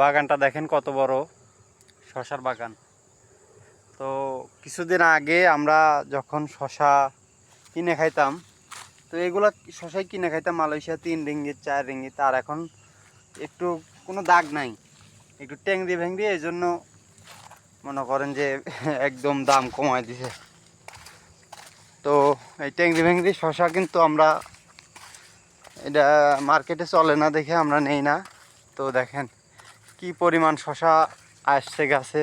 বাগানটা দেখেন কত বড়, শশার বাগান। তো কিছুদিন আগে আমরা যখন শশা কিনে খাইতাম, তো এগুলো শশাই কিনে খাইতাম মালয়েশিয়া তিন রিঙ্গিত চার রিঙ্গিত আর এখন একটু কোনো দাগ নাই। একটু ট্যাংরি ভেংরি, এই জন্য মনে করেন যে একদম দাম কমায় দিছে। তো এই ট্যাংরি ভেংরি, শশা কিন্তু আমরা এটা মার্কেটে চলে না দেখে আমরা নেই না। তো দেখেন কি পরিমাণ শশা আসছে গাছে?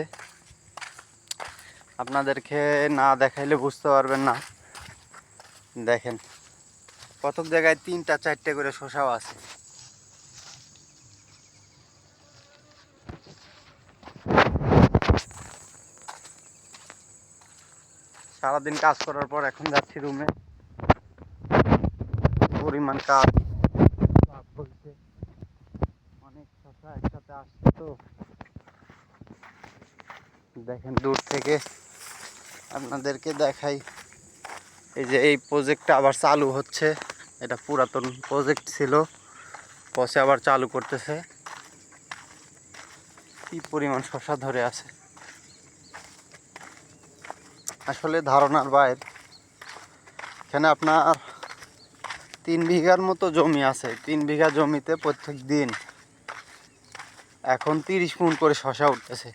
আপনাদেরকে না দেখাইলে বুঝতে পারবেন না। দেখেন কতক জায়গায় তিনটা, চারটে করে শশাও আছে। সারাদিন কাজ করার পর এখন যাচ্ছি রুমে। পরিমাণ কাজ চাপ হয়েছে অনেক শশা একসাথে আসছে তো। দেখেন দূর থেকে আপনাদেরকে দেখাই। এই যে এই প্রজেক্টটা আবার চালু হচ্ছে। এটা পুরাতন প্রজেক্ট ছিল। পথে আবার চালু করতেছে। কি পরিমাণ শশা ধরে আছে। আসলে ধারণার বাইর। এখানে আপনার তিন বিঘার মতো জমি আছে। তিন বিঘা জমিতে প্রত্যেক দিন এখন তিরিশ মুন করে শশা উঠতেছে।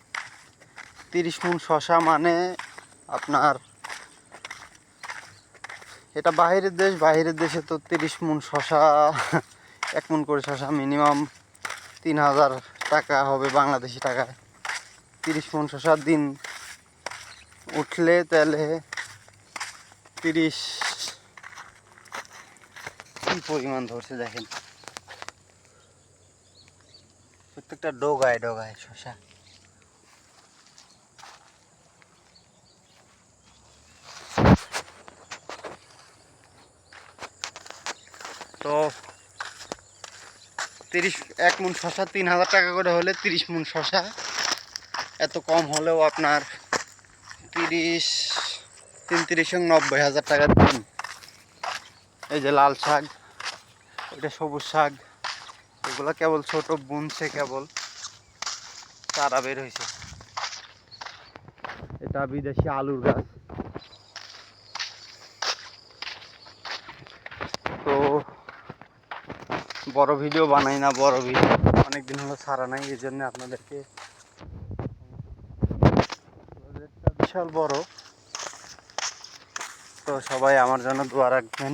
তিরিশ মুন শশা মানে আপনার, এটা বাইরের দেশ বাইরের দেশে তো তিরিশ মুন শশা, এক মুন করে শশা মিনিমাম তিন হাজার টাকা হবে বাংলাদেশি টাকায়। তিরিশ মুন শশার দিন উঠলে তাহলে তিরিশ কি পরিমাণ ধরছে দেখেন। প্রত্যেকটা ডোগায় ডোগায়, শশা। তো তিরিশ, এক মুন শশা, তিন হাজার টাকা করে হলে তিরিশ মুন শশা। এত কম হলেও আপনার তিরিশ, তিন তিরিশ নব্বই হাজার টাকা দিন। এই যে লাল শাক, এটা সবুজ শাক। এগুলো কেবল ছোট বুনছে কেবল। চারা বের হয়েছে এটা বিদেশি আলুর গাছ। তো বড় ভিডিও বানাই না বড় ভিডিও। অনেকদিন হলো ছাড়া নাই এই জন্য আপনাদেরকে বিশাল বড়। তো সবাই আমার জন্য দোয়া রাখবেন।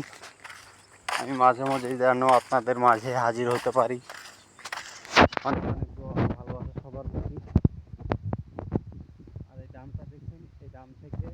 আমি মাঝে মাঝে যেন আপনাদের মাঝে হাজির হতে পারি। অনেক অনেক ভালোবাসা সবার প্রতি। আর এই ডামটা দেখুন, এই ডাম থেকে